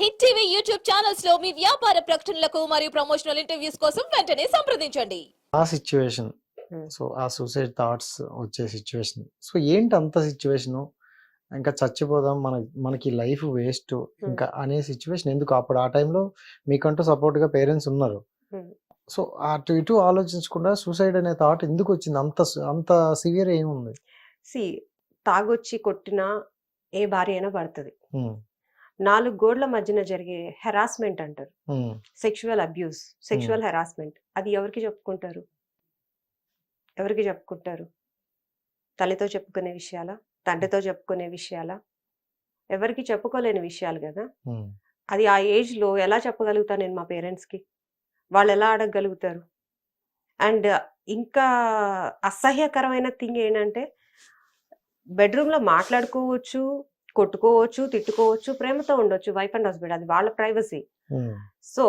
Hit TV YouTube ఛానల్స్లో మీ వ్యాపార ప్రకటనలకు మరియు ప్రమోషనల్ ఇంటర్వ్యూస్ కోసం వెంటనే సంప్రదించండి. ఆ సిచ్యువేషన్ Hmm. సో ఆ సూసైడ్ థాట్స్ వచ్చే సిచ్యువేషన్ సో ఏంటి అంత సిచ్యువేషన్ ఇంకా చచ్చిపోదాం. మన మనకి లైఫ్ వేస్ట్ ఇంకా అనే సిచ్యువేషన్ ఎందుకు? అప్పుడు ఆ టైంలో మీకంటూ support గా పేరెంట్స్ ఉన్నారు. Hmm. సో అటు ఇటు ఆలోచించకుండా సూసైడ్ అనే థాట్ ఎందుకు వచ్చింది? అంత అంత సివియర్ ఏముంది? సి తాగొచ్చి కొట్టినా ఏ భార్య అయినా పడుతుంది. Hmm. నాలుగు గోడ్ల మధ్యన జరిగే హెరాస్మెంట్ అంటారు. సెక్షువల్ అబ్యూస్ సెక్షువల్ హెరాస్మెంట్ అది ఎవరికి చెప్పుకుంటారు? ఎవరికి చెప్పుకుంటారు? తల్లితో చెప్పుకునే విషయాలా? తండ్రితో చెప్పుకునే విషయాలా? ఎవరికి చెప్పుకోలేని విషయాలు కదా. అది ఆ ఏజ్లో ఎలా చెప్పగలుగుతా నేను మా పేరెంట్స్కి? వాళ్ళు ఎలా అడగగలుగుతారు? అండ్ ఇంకా అసహ్యకరమైన థింగ్ ఏంటంటే బెడ్రూమ్లో మాట్లాడుకోవచ్చు కొట్టుకోవచ్చు తిట్టుకోవచ్చు ప్రేమతో ఉండొచ్చు వైఫ్ అండ్ హస్బెండ్ అది వాళ్ళ ప్రైవసీ. సో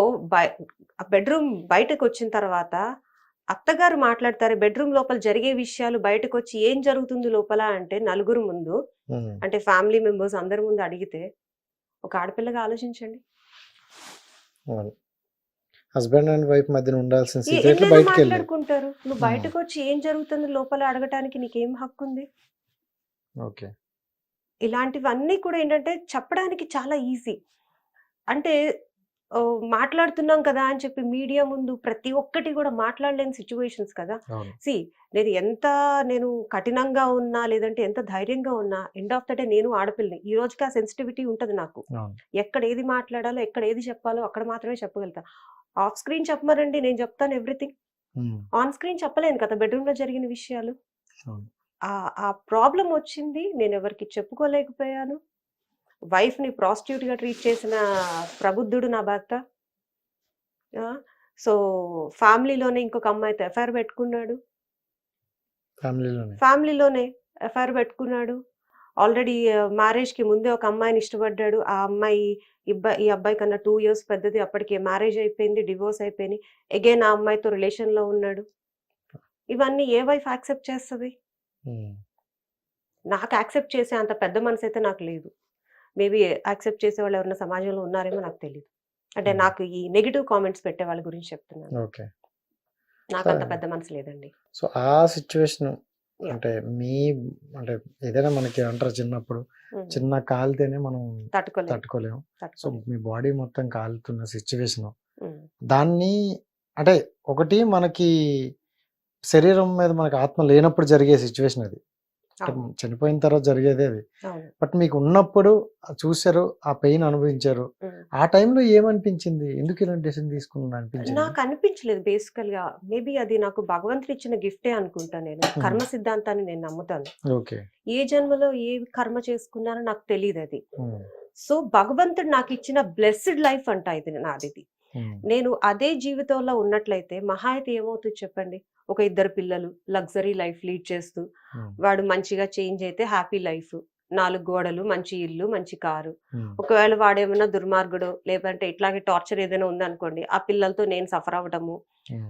బెడ్రూమ్ బయటకు వచ్చిన తర్వాత అత్తగారు మాట్లాడతారు బెడ్రూమ్ లోపల జరిగే విషయాలు బయటకు వచ్చి ఏం జరుగుతుంది లోపల అంటే నలుగురు ముందు Hmm. అంటే ఫ్యామిలీ మెంబర్స్ అందరి ముందు అడిగితే ఒక ఆడపిల్లగా ఆలోచించండి హస్బెండ్ అండ్ వైఫ్ మధ్యన ఉండాల్సిన మాట్లాడుకుంటారు నువ్వు Hmm. బయటకు వచ్చి ఏం జరుగుతుంది లోపల అడగటానికి నీకేం హక్కు ఉంది ఓకే ఇలాంటివన్నీ కూడా ఏంటంటే చెప్పడానికి చాలా ఈజీ. అంటే మాట్లాడుతున్నాం కదా అని చెప్పి మీడియా ముందు ప్రతి ఒక్కటి కూడా మాట్లాడలేని సిచ్యువేషన్స్ కదా. సి నేను ఎంత నేను కఠినంగా ఉన్నా లేదంటే ఎంత ధైర్యంగా ఉన్నా ఎండ్ ఆఫ్ ద డే నేను ఆడపిల్లని. ఈ రోజుకి ఆ సెన్సిటివిటీ ఉంటుంది నాకు. ఎక్కడ ఏది మాట్లాడాలో ఎక్కడ ఏది చెప్పాలో అక్కడ మాత్రమే చెప్పగలుగుతా. ఆఫ్ స్క్రీన్ చెప్పమనండి నేను చెప్తాను ఎవ్రీథింగ్. ఆన్ స్క్రీన్ చెప్పలేను కదా బెడ్రూమ్లో జరిగిన విషయాలు. ఆ ఆ ప్రాబ్లం వచ్చింది నేను ఎవరికి చెప్పుకోలేకపోయాను. వైఫ్ని ప్రాస్టిట్యూట్గా ట్రీట్ చేసిన ప్రబుద్ధుడు నా భర్త. సో ఫ్యామిలీలోనే ఇంకొక అమ్మాయితో ఎఫ్ఐఆర్ పెట్టుకున్నాడు. ఫ్యామిలీలోనే ఎఫ్ఐఆర్ పెట్టుకున్నాడు. ఆల్రెడీ మ్యారేజ్కి ముందే ఒక అమ్మాయిని ఇష్టపడ్డాడు. ఆ అమ్మాయి ఇబ్బ- ఈ అబ్బాయి కన్నా టూ ఇయర్స్ పెద్దది. అప్పటికే మ్యారేజ్ అయిపోయింది డివోర్స్ అయిపోయింది అగైన్ ఆ అమ్మాయితో రిలేషన్లో ఉన్నాడు ఇవన్నీ ఏ వైఫ్ యాక్సెప్ట్ చేస్తుంది. నాకు యాక్సెప్ట్ చేసే అంత పెద్ద మనసు అయితే నాకు లేదు. మేబీ యాక్సెప్ట్ చేసే వాళ్ళు ఎవరైనా సమాజంలో ఉన్నారేమో నాకు తెలియదు అంటే. నాకు ఈ నెగిటివ్ కామెంట్స్ పెట్టే వాళ్ళ గురించి చెప్తున్నాను. ఓకే. నాకు అంత. పెద్ద మనసు లేదండి. సో ఆ సిచ్యువేషన్ అంటే మీ అంటే ఏదైనా మనకి అంటారు చిన్నప్పుడు. చిన్న కాలితేనే మనం తట్టుకోలేము. సో మీ బాడీ మొత్తం కాలుతున్న సిచ్యువేషన్. దాన్ని అంటే ఒకటి మనకి శరీరం మీద మనకి ఆత్మ లేనప్పుడు జరిగే సిచ్యువేషన్ అది. చనిపోయిన తర్వాత జరిగేది అది. బట్ మీకు ఉన్నప్పుడు ఆ చూశారు ఆ పెయిన్ అనుభవించారు. ఆ టైంలో ఏమనిపించింది? ఎందుకు ఇలాంటి డెసిషన్ తీసుకున్నాను అనిపించింది? నాకు అనిపించలేదు బేసికల్గా మేబీ అది నాకు భగవంతుడు ఇచ్చిన గిఫ్టే అనుకుంటా నేను. కర్మ సిద్ధాంతాన్ని నేను నమ్ముతాను. ఓకే. ఏ జన్మలో ఏ కర్మ చేసుకున్నానో నాకు తెలియదు అది. సో భగవంతుడు నాకు ఇచ్చిన బ్లెస్డ్ లైఫ్ అంట ఇది నాది నేను అదే జీవితంలో ఉన్నట్లయితే మహా అయితే ఏమవుతుంది చెప్పండి? ఒక ఇద్దరు పిల్లలు లగ్జరీ లైఫ్ లీడ్ చేస్తూ వాడు మంచిగా చేంజ్ అయితే హ్యాపీ లైఫ్. నాలుగు గోడలు మంచి ఇల్లు మంచి కారు. ఒకవేళ వాడేమన్నా దుర్మార్గుడు లేదంటే ఇట్లాగే టార్చర్ ఏదైనా ఉందనుకోండి ఆ పిల్లలతో నేను సఫర్ అవ్వడము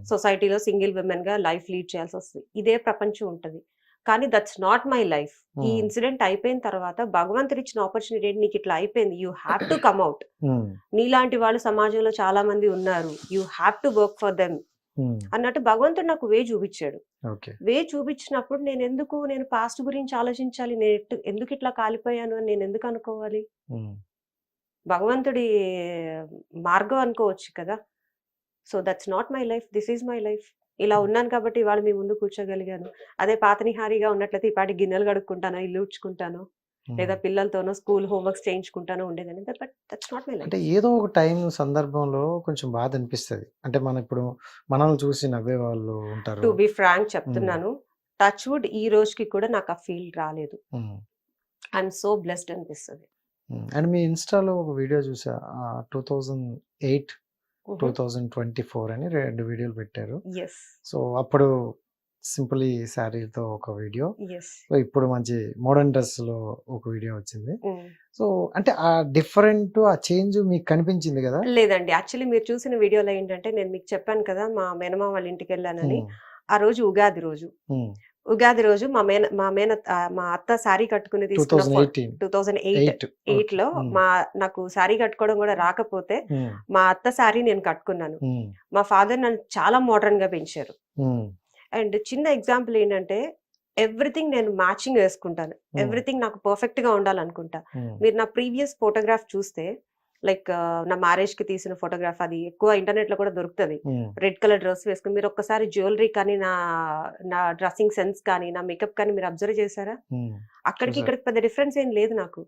సొసైటీలో సింగిల్ విమెన్గా లైఫ్ లీడ్ చేయాల్సి వస్తుంది. ఇదే ప్రపంచం ఉంటది. కానీ దట్స్ నాట్ మై లైఫ్. ఈ ఇన్సిడెంట్ అయిపోయిన తర్వాత భగవంతుడు ఇచ్చిన ఆపర్చునిటీ నీకు ఇట్లా అయిపోయింది. You have to come out. Um, నీలాంటి వాళ్ళు సమాజంలో చాలా మంది ఉన్నారు. You have to work for them. అన్నట్టు భగవంతుడు నాకు వే చూపించాడు వే చూపించినప్పుడు నేను ఎందుకు నేను పాస్ట్ గురించి ఆలోచించాలి నేను ఎందుకు ఇట్లా కాలిపోయాను అని నేను ఎందుకు అనుకోవాలి? భగవంతుడి మార్గం అనుకోవచ్చు కదా. So that's not my life this is my life ఇలా ఉన్నాను కాబట్టి ఇవాళ మీ ముందు కూర్చోగలిగాను. అదే పాతనిహారిగా ఉన్నట్లయితే ఈ పాటి గిన్నెలు కడుక్కుంటాను ఇల్లు ఉడ్చుకుంటాను. లేదా పిల్లలతోనో స్కూల్ హోంవర్క్స్ చేయించుకుంటాను ఉండేదని బట్ దట్స్ నాట్ మై అంటే లైఫ్. ఏదో ఒక టైం సందర్భంలో కొంచెం బాధ అనిపిస్తుంది అంటే మన ఇప్పుడు మనల్ని చూసి నవ్వే వాళ్ళు టు ఉంటారు బి ఫ్రాంక్ చెప్తున్నాను. టచ్ వుడ్ ఈ రోజుకి కూడా నాకు ఆ ఫీల్ రాలేదు. ఐఎమ్ సో బ్లెస్డ్ అనిపిస్తుంది. అండ్ మీ ఇన్స్టాలో ఒక వీడియో చూసా. Two thousand eight two thousand twenty four అని రెండు వీడియోలు పెట్టారు. సో అప్పుడు సింపుల్ శారీతో ఒక వీడియో. సో ఇప్పుడు మంచి మోడర్న్ డ్రెస్లో ఒక వీడియో వచ్చింది. సో అంటే ఆ డిఫరెంట్ ఆ చేంజ్ మీకు కనిపించింది కదా? లేదండి. యాక్చువల్లీ మీరు చూసిన వీడియోలో ఏంటంటే నేను మీకు చెప్పాను కదా మా మేనమా వాళ్ళ ఇంటికి వెళ్ళానని. ఆ రోజు ఉగాది రోజు. ఉగాది రోజు మా మేన మా మేన మా అత్త శారీ కట్టుకుని తీసుకున్న టూ థౌజండ్ ఎయిట్. ఎయిట్. లో మా నాకు శారీ కట్టుకోవడం కూడా రాకపోతే మా అత్త శారీ నేను కట్టుకున్నాను. మా ఫాదర్ నన్ను చాలా మోడర్న్గా పెంచారు అండ్ చిన్న ఎగ్జాంపుల్ ఏంటంటే ఎవ్రీథింగ్ నేను మ్యాచింగ్ వేసుకుంటాను. ఎవ్రీథింగ్ నాకు పర్ఫెక్ట్గా ఉండాలనుకుంటా మీరు నా ప్రీవియస్ ఫోటోగ్రాఫ్ చూస్తే లైక్ నా మ్యారేజ్కి తీసిన ఫోటోగ్రాఫ్ అది ఎక్కువ ఇంటర్నెట్లో కూడా దొరుకుతుంది. రెడ్ కలర్ డ్రెస్ వేసుకుని మీరు ఒక్కసారి జ్యువెలరీ కానీ నా నా డ్రెస్సింగ్ సెన్స్ కానీ నా మేకప్ కానీ మీరు అబ్జర్వ్ చేశారా? అక్కడికి. ఇక్కడికి పెద్ద డిఫరెన్స్ ఏం లేదు నాకు.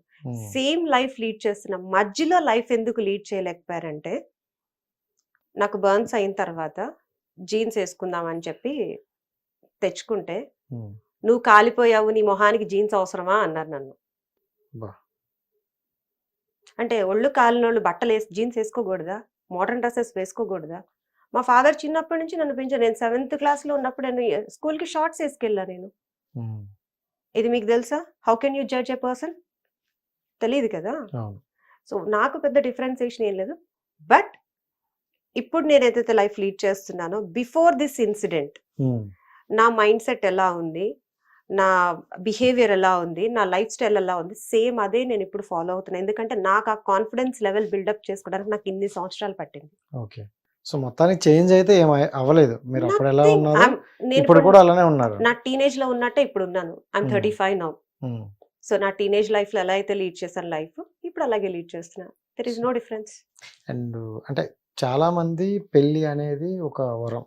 సేమ్ లైఫ్ లీడ్ చేస్తున్నా మధ్యలో లైఫ్ ఎందుకు లీడ్ చేయలేకపోయారంటే నాకు బర్న్స్ అయిన తర్వాత జీన్స్ వేసుకుందామని చెప్పి తెచ్చుకుంటే నువ్వు కాలిపోయావు నీ మొహానికి జీన్స్ అవసరమా? అన్నారు నన్ను. అంటే ఒళ్ళు కాలిన వాళ్ళు బట్టలు వేసి జీన్స్ వేసుకోకూడదా? మోడర్న్ డ్రెస్సెస్ వేసుకోకూడదా? మా ఫాదర్ చిన్నప్పటి నుంచి నన్ను పెంచారు. నేను సెవెంత్ క్లాస్లో ఉన్నప్పుడు నేను స్కూల్కి షార్ట్స్ వేసుకెళ్ళా నేను. ఇది మీకు తెలుసా? How can you judge a person? తెలియదు కదా? సో నాకు పెద్ద డిఫరెన్సియేషన్ ఏం లేదు. బట్ ఇప్పుడు నేను ఏదైతే లైఫ్ లీడ్ చేస్తున్నానో బిఫోర్ దిస్ ఇన్సిడెంట్ నా మైండ్ సెట్ ఎలా ఉంది? నా బిహేవియర్ ఎలా ఉంది? నా లైఫ్ స్టైల్ ఎలా ఉంది? సేమ్ అదే నేను ఇప్పుడు ఫాలో అవుతున్నాను ఎందుకంటే నాకు ఆ కాన్ఫిడెన్స్ లెవెల్ బిల్డప్ చేసుకోవడానికి నాకు ఇన్ని సంవత్సరాలు పట్టింది. ఓకే. సో మొత్తానికి చేంజ్ అయితే ఏం అవ్వలేదు. మీరు అప్పుడు ఎలా. ఉన్నారు? ఇప్పుడు కూడా అలానే ఉన్నారు. నా టీనేజ్లో ఉన్నట్టే ఇప్పుడు ఉన్నాను. I'm. Thirty five now. So నా టీనేజ్ లైఫ్లో ఎలా అయితే లీడ్ చేశాను లైఫ్ ఇప్పుడు అలాగే లీడ్ చేస్తున్నా. There is no difference and అంటే చాలా మంది పెళ్ళి అనేది ఒక వరం.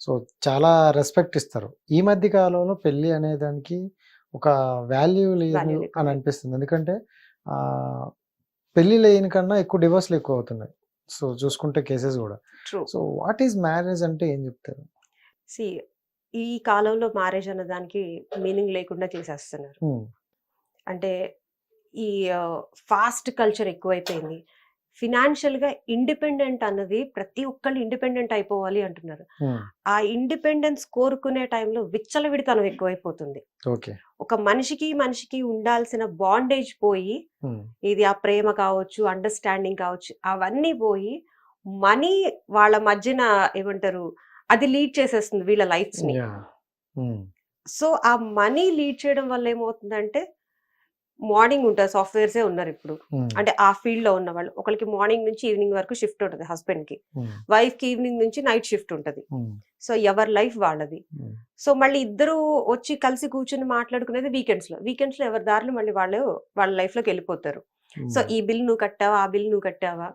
సో చాలా రెస్పెక్ట్ ఇస్తారు. ఈ మధ్య కాలంలో పెళ్ళి అనే దానికి ఒక వాల్యూ లేదు. అని అనిపిస్తుంది ఎందుకంటే పెళ్ళి లేని కన్నా ఎక్కువ డివోర్స్లు ఎక్కువ అవుతున్నాయి సో చూసుకుంటే కేసెస్ కూడా. సో వాట్ ఈస్ మ్యారేజ్ అంటే ఏం చెప్తారు? సి ఈ కాలంలో మ్యారేజ్ అన్న దానికి మీనింగ్ లేకుండా చేసేస్తున్నారు. అంటే ఈ ఫాస్ట్ కల్చర్ ఎక్కువైపోయింది. ఫినాన్షియల్గా ఇండిపెండెంట్ అన్నది ప్రతి ఒక్కళ్ళు ఇండిపెండెంట్ అయిపోవాలి అంటున్నారు. ఆ ఇండిపెండెన్స్ కోరుకునే టైంలో విచ్చలవిడితనం ఎక్కువైపోతుంది. ఒక మనిషికి మనిషికి ఉండాల్సిన బాండేజ్ పోయి ఇది ఆ ప్రేమ కావచ్చు అండర్స్టాండింగ్ కావచ్చు అవన్నీ పోయి మనీ వాళ్ళ మధ్యన ఏమంటారు అది లీడ్ చేసేస్తుంది వీళ్ళ లైఫ్స్ని సో ఆ మనీ లీడ్ చేయడం వల్ల ఏమవుతుందంటే మార్నింగ్ ఉంటారు సాఫ్ట్వేర్సే ఉన్నారు ఇప్పుడు. అంటే ఆ ఫీల్డ్లో ఉన్న వాళ్ళు. ఒకరికి మార్నింగ్ నుంచి ఈవినింగ్ వరకు షిఫ్ట్ ఉంటుంది హస్బెండ్కి వైఫ్కి ఈవినింగ్ నుంచి నైట్ షిఫ్ట్ ఉంటుంది. సో ఎవరి లైఫ్ వాళ్ళది. సో మళ్ళీ ఇద్దరు వచ్చి కలిసి కూర్చుని మాట్లాడుకునేది వీకెండ్స్లో వీకెండ్స్లో ఎవరి దారిలో మళ్ళీ వాళ్ళు వాళ్ళ లైఫ్లోకి వెళ్ళిపోతారు. సో ఈ బిల్ నువ్వు కట్టావా? ఆ బిల్ నువ్వు కట్టావా?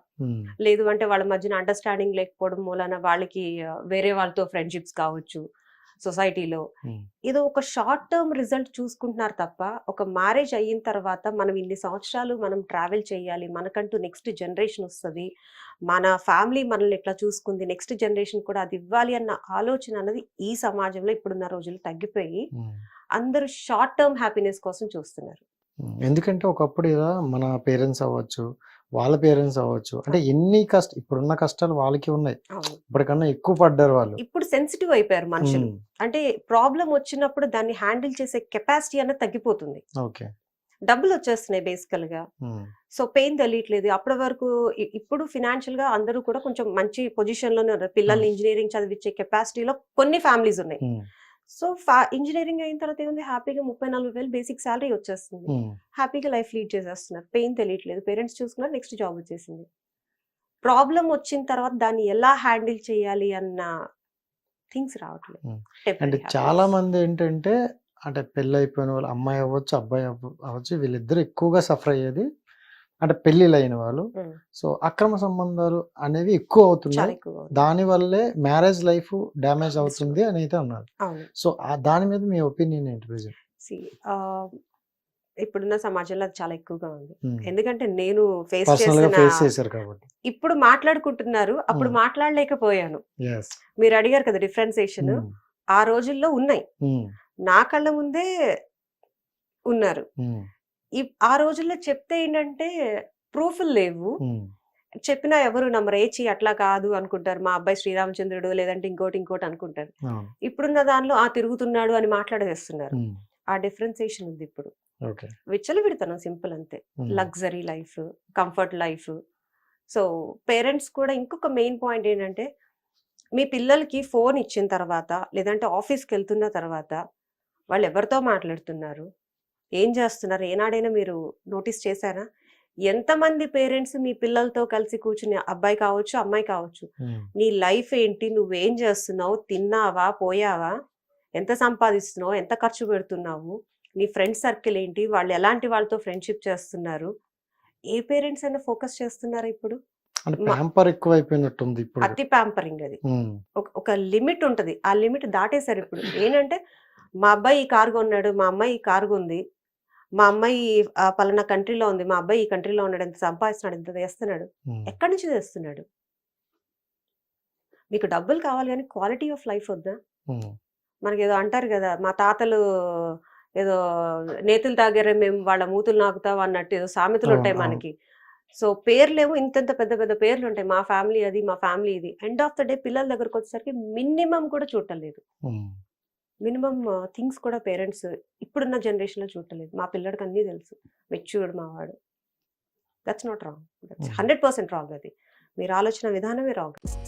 లేదు అంటే వాళ్ళ మధ్యన అండర్స్టాండింగ్ లేకపోవడం మూలన వాళ్ళకి వేరే వాళ్ళతో ఫ్రెండ్షిప్స్ కావచ్చు. సొసైటీలో. ఏదో ఒక షార్ట్ టర్మ్ రిజల్ట్ చూసుకుంటున్నారు తప్ప ఒక మ్యారేజ్ అయిన తర్వాత మనం ఇన్ని సంవత్సరాలు మనం ట్రావెల్ చేయాలి మనకంటూ నెక్స్ట్ జనరేషన్ వస్తుంది మన ఫ్యామిలీ మనల్ని ఎట్లా చూసుకుంది నెక్స్ట్ జనరేషన్ కూడా అది ఇవ్వాలి అన్న ఆలోచన అన్నది ఈ సమాజంలో ఇప్పుడున్న రోజులు తగ్గిపోయి. అందరూ షార్ట్ టర్మ్ హ్యాపీనెస్ కోసం చూస్తున్నారు. ఎందుకంటే ఒకప్పుడు ఇలా మన పేరెంట్స్ అవ్వచ్చు వాళ్ళ పేరెంట్స్ అవ్వచ్చు. అంటే ఎన్ని కష్ట ఇప్పుడున్న కష్టాలు వాళ్ళకి ఉన్నాయి. ఇప్పటికన్నా ఎక్కువ పడ్డారు వాళ్ళు. ఇప్పుడు సెన్సిటివ్ అయిపోయారు మనుషులు. అంటే ప్రాబ్లం వచ్చినప్పుడు దాన్ని హ్యాండిల్ చేసే కెపాసిటీ అనేది తగ్గిపోతుంది. ఓకే. డబ్బులు వచ్చేస్తున్నాయి బేసికల్గా సో పెయిన్ తెలియట్లేదు. అప్పటి వరకు ఇప్పుడు ఫినాన్షియల్గా అందరూ కూడా కొంచెం మంచి పొజిషన్లోనే ఉన్నారు. పిల్లల్ని ఇంజనీరింగ్ చదివించే కెపాసిటీలో కొన్ని ఫ్యామిలీస్ ఉన్నాయి. సో ఇంజనీరింగ్ అయిన తర్వాత ఏముంది? హ్యాపీగా ముప్పై నలభై వేలు బేసిక్ శాలరీ వచ్చేస్తుంది. హ్యాపీగా లైఫ్ లీడ్ చేసేస్తున్నారు. పెయిన్ తెలియట్లేదు. పేరెంట్స్ చూసుకున్నారు నెక్స్ట్ జాబ్ వచ్చేసింది. ప్రాబ్లం వచ్చిన తర్వాత దాన్ని ఎలా హ్యాండిల్ చేయాలి అన్న థింగ్స్ రావట్లేదు. అంటే. చాలా మంది ఏంటంటే అంటే పెళ్ళి అయిపోయిన వాళ్ళు అమ్మాయి అవ్వచ్చు అబ్బాయి అవ్వ- అవ్వచ్చు వీళ్ళిద్దరు ఎక్కువగా సఫర్ అయ్యేది అంటే పెళ్ళిళ్ళు అయిన వాళ్ళు. సో అక్రమ సంబంధాలు అనేవి ఎక్కువ అవుతున్నాయి. దాని వల్లే మ్యారేజ్ లైఫ్ డ్యామేజ్ అవుతుంది అని అయితే అన్నారు. సో దాని మీద మీ ఒపీనియన్ ఏంటి ప్రజెంట్ ఇప్పుడున్న సమాజంలో అది చాలా ఎక్కువగా ఉంది. ఎందుకంటే నేను ఫేస్ చేసిన ఇప్పుడు మాట్లాడుకుంటున్నారు అప్పుడు. మాట్లాడలేకపోయాను. మీరు అడిగారు కదా డిఫరెన్సియేషన్ ఆ రోజుల్లో ఉన్నాయి. నా కళ్ళ ముందే ఉన్నారు. ఆ రోజుల్లో చెప్తే ఏంటంటే ప్రూఫ్లు లేవు. చెప్పినా ఎవరు నమ్మరు. ఏచి అట్లా కాదు అనుకుంటారు. మా అబ్బాయి శ్రీరామచంద్రుడు లేదంటే ఇంకోటి ఇంకోటి అనుకుంటారు. ఇప్పుడున్న దానిలో ఆ తిరుగుతున్నాడు అని మాట్లాడేస్తున్నారు. ఆ డిఫరెన్సియేషన్ ఉంది ఇప్పుడు. విచ్చలు విడతాను సింపుల్ అంతే. Luxury life comfort life. So parents కూడా ఇంకొక మెయిన్ పాయింట్ ఏంటంటే మీ పిల్లలకి ఫోన్ ఇచ్చిన తర్వాత లేదంటే ఆఫీస్కి వెళ్తున్న తర్వాత వాళ్ళు ఎవరితో మాట్లాడుతున్నారు? ఏం చేస్తున్నారు? ఏనాడైనా మీరు నోటీస్ చేశారా? ఎంతమంది పేరెంట్స్ మీ పిల్లలతో కలిసి కూర్చుని అబ్బాయి కావచ్చు అమ్మాయి కావచ్చు నీ లైఫ్ ఏంటి? నువ్వేం చేస్తున్నావు? తిన్నావా? పోయావా? ఎంత సంపాదిస్తున్నావు? ఎంత ఖర్చు పెడుతున్నావు? నీ ఫ్రెండ్ సర్కిల్ ఏంటి? వాళ్ళు ఎలాంటి వాళ్ళతో ఫ్రెండ్షిప్ చేస్తున్నారు? ఏ పేరెంట్స్ అయినా ఫోకస్ చేస్తున్నారు ఇప్పుడు? ప్యాంపర్ అతి ప్యాంపరింగ్ అది. ఒక లిమిట్ ఉంటది. ఆ లిమిట్ దాటేశారు ఇప్పుడు. ఏంటంటే మా అబ్బాయి ఈ కారు కొన్నాడు మా అమ్మాయి ఈ కారు ఉంది మా అమ్మాయి పలానా కంట్రీలో ఉంది. మా అబ్బాయి ఈ కంట్రీలో ఉన్నాడు. ఎంత సంపాదిస్తున్నాడు. ఎంత చేస్తున్నాడు ఎక్కడి నుంచి తెస్తున్నాడు? మీకు డబ్బులు కావాలి కానీ క్వాలిటీ ఆఫ్ లైఫ్ వద్దా? మనకి ఏదో అంటారు కదా మా తాతలు ఏదో నేతులు తాగారే మేము వాళ్ళ మూతులు నాకుతావు అన్నట్టు ఏదో సామెతలు ఉంటాయి. మనకి. సో పేర్లేమో ఇంతంత పెద్ద పెద్ద పేర్లు ఉంటాయి మా ఫ్యామిలీ అది మా ఫ్యామిలీ ఇది. ఎండ్ ఆఫ్ ద డే పిల్లల దగ్గరకు వచ్చేసరికి మినిమం కూడా చూడలేదు ఉమ్. మినిమం థింగ్స్ కూడా పేరెంట్స్ ఇప్పుడున్న జనరేషన్లో చూడలేదు మా పిల్లడికి అన్నీ తెలుసు. మెచ్యూర్డ్ మా వాడు that's not wrong. That's. Hundred percent wrong అది. మీరు ఆలోచన విధానమే రాంగ్.